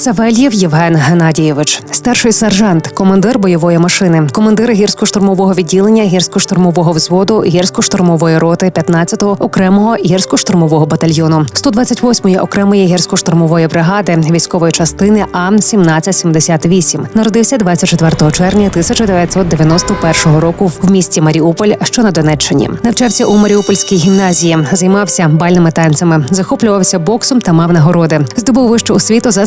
Савельєв Євген Геннадійович, старший сержант, командир бойової машини, командир гірсько-штурмового відділення гірсько-штурмового взводу гірсько-штурмової роти 15-го окремого гірсько-штурмового батальйону, 128-ї окремої гірсько-штурмової бригади військової частини А 1778 Народився 24 червня 1991 року в місті Маріуполь, що на Донеччині. Навчався у Маріупольській гімназії, займався бальними танцями, захоплювався боксом та мав нагороди. Здобув вищу освіту за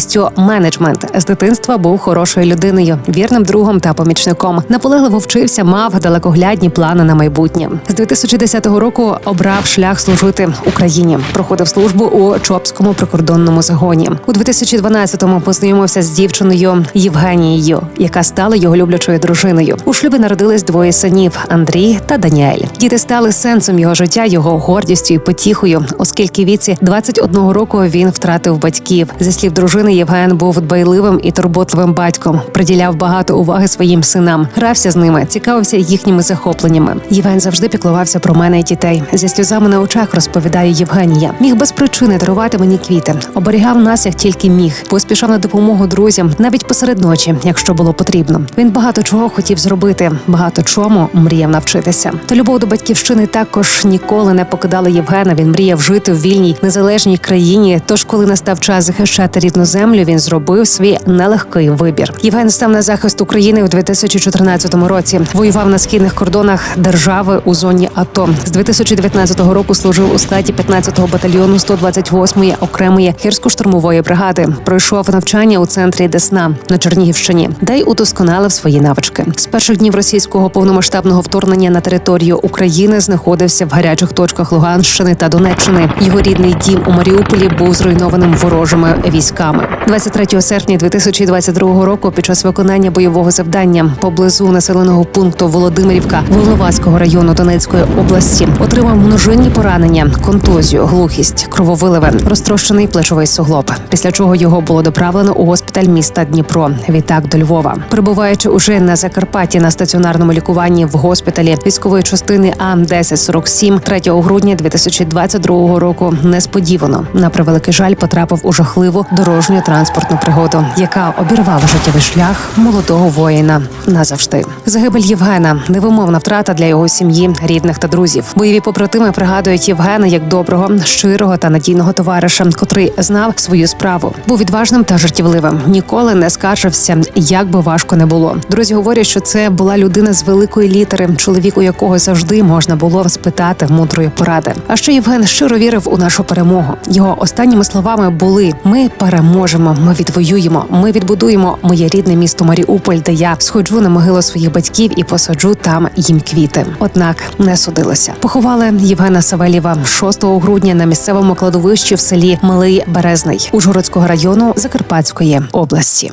спеціальністю менеджмент. З дитинства був хорошою людиною, вірним другом та помічником. Наполегливо вчився, мав далекоглядні плани на майбутнє. З 2010 року обрав шлях служити Україні. Проходив службу у Чопському прикордонному загоні. У 2012-му познайомився з дівчиною Євгенією, яка стала його люблячою дружиною. У шлюбі народились двоє синів Андрій та Даніель. Діти стали сенсом його життя, його гордістю і потіхою, оскільки віці 21 року він втратив батьків. Зі слів дружини, Євген був дбайливим і турботливим батьком, приділяв багато уваги своїм синам, грався з ними, цікавився їхніми захопленнями. Євген завжди піклувався про мене і дітей. Зі сльозами на очах розповідає Євгенія. Міг без причини дарувати мені квіти, оберігав нас як тільки міг, поспішав на допомогу друзям, навіть посеред ночі, якщо було потрібно. Він багато чого хотів зробити, багато чому мріяв навчитися. Та любов до батьківщини також ніколи не покидала Євгена. Він мріяв жити в вільній незалежній країні. Тож, коли настав час захищати рідну землю, він зробив свій нелегкий вибір. Євген став на захист України у 2014 році. Воював на східних кордонах держави у зоні АТО. З 2019 року служив у складі 15-го батальйону 128-ї окремої гірсько-штурмової бригади. Пройшов навчання у центрі Десна на Чернігівщині, де й удосконалив свої навички. З перших днів російського повномасштабного вторгнення на територію України знаходився в гарячих точках Луганщини та Донеччини. Його рідний дім у Маріуполі був зруйнованим ворожими військами. 23 серпня 2022 року, під час виконання бойового завдання поблизу населеного пункту Володимирівка Волноваського району Донецької області, отримав множинні поранення, контузію, глухість, крововиливи, розтрощений плечовий суглоб. Після чого його було доправлено у госпіталь міста Дніпро. Відтак до Львова, перебуваючи уже на Закарпатті на стаціонарному лікуванні в госпіталі військової частини А 1047 3 грудня 2022 року. Несподівано на превеликий жаль потрапив у жахливу дорожню транспортну пригоду, яка обірвала життєвий шлях молодого воїна назавжди. Загибель Євгена невимовна втрата для його сім'ї, рідних та друзів. Бойові побратими пригадують Євгена як доброго, щирого та надійного товариша, котрий знав свою справу, був відважним та жартівливим. Ніколи не скаржився, як би важко не було. Друзі говорять, що це була людина з великої літери, чоловік, у якого завжди можна було спитати мудрої поради. А ще Євген щиро вірив у нашу перемогу. Його останніми словами були: ми переможемо, ми відвоюємо, ми відбудуємо моє рідне місто Маріуполь, де я сходжу на могилу своїх батьків і посаджу там їм квіти. Однак не судилося. Поховали Євгена Савелєва 6 грудня на місцевому кладовищі в селі Малий Березний Ужгородського району Закарпатської області.